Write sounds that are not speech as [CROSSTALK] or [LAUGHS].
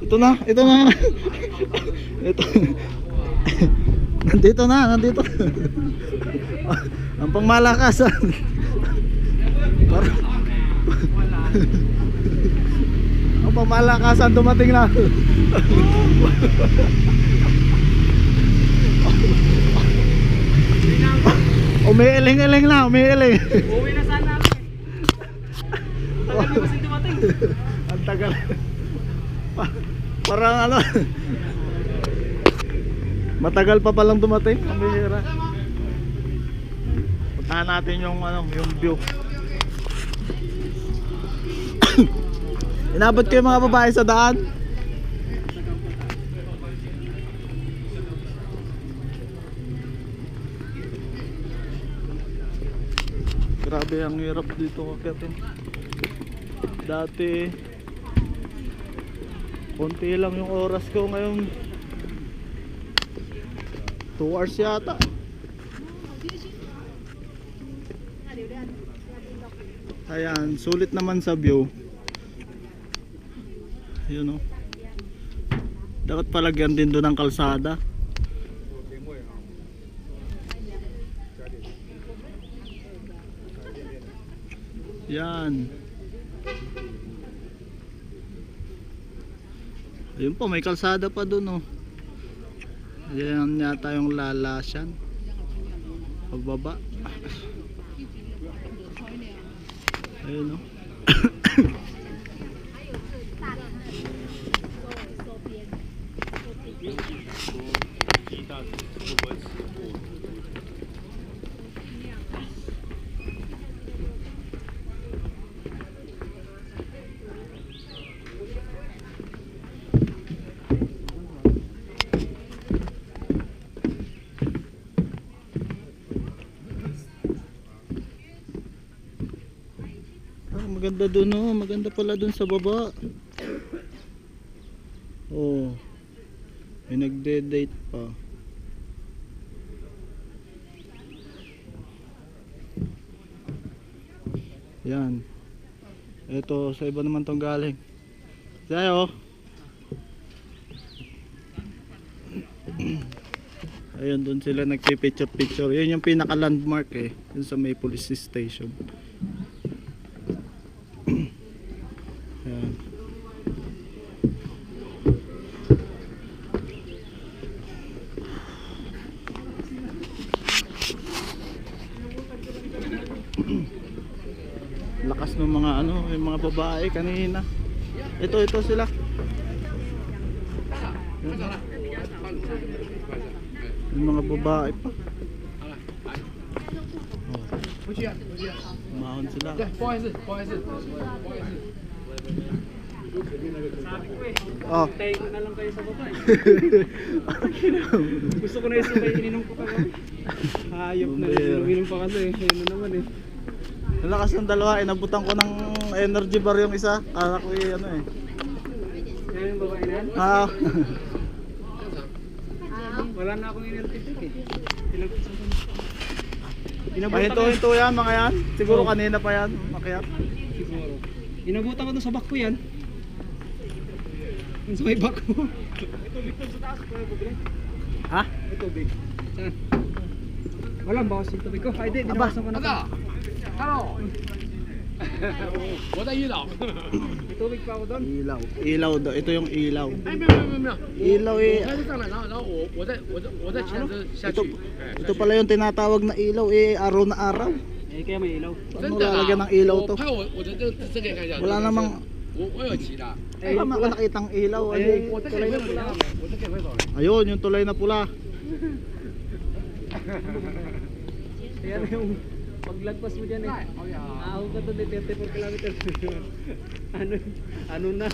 Ito na, ito na. ito. nandito na, nandito. Ang pangmalakasan. Parang Ang pangmalakasan dumating na. Umiiling-iling na, umiiling. Uwi na sana ako eh. Tagal na kasi dumating. Ang tagal. Pa- parang ano. Matagal pa palang dumating. Ang bihira. Puntahan natin yung ano, yung view. [COUGHS] Inabot ko yung mga babae sa daan. Grabe ang hirap dito kakyatin. Dati konti lang yung oras ko ngayon. 2 hours yata. Ayan sulit naman sa view. Yun o dapat palagyan din doon ng kalsada. Yan Ayun po, may kalsada pa doon oh. Yan yata yung lalasyan. Pagbaba. Ayun oh. Ah, maganda doon oh. Maganda pala doon sa baba. Oh. May nagde-date pa. Yan. Ito, sa iba naman tong galing. Sayo. Ayun, doon sila nagpipicture-picture. Yun yung pinaka-landmark eh. Yun sa may police station. Ayan. Lakas ng mga ano, yung mga babae kanina. Ito, ito sila. Yung mga babae pa. Mahon sila. Oh. Tayo ko na lang kayo sa baba. Gusto ko na isang kayo ininom ko pa. Hayop na rin. Ininom pa kasi. Eh. Ayun naman eh. Lakas ng dalawa, inabutan ko ng energy bar yung isa. Kala ko eh, ano eh. Ayun yung babae na yan. Ah, Wala na akong eh. Ko. Inabutan ko pahinto-hinto yan mga yan. Siguro kanina pa yan, makiat. siguro. Inabutan ko doon sa back ko yan. Sa may back ko. Ito big sa taas. Ha? Ito big. Saan? Walang bawas yung tubig ko. Ay, di, binawasan ko na. Aga! Ano? What are ilaw? May tubig pa ako doon. Ilaw. Ilaw daw. Ito yung ilaw. Ay, may, may, may. Ilaw eh. Ito, ito pala yung tinatawag na ilaw eh. Araw na araw. Eh, kaya may ilaw. Ano lalagyan ng ilaw to? Wala namang... Ay, wala makakitang ilaw. Ayun, yung tulay na pula. Yan yung paglagpas mo dyan eh. Ah, oh, yeah. Ako ka to 34 kilometers. [LAUGHS] ano, ano na?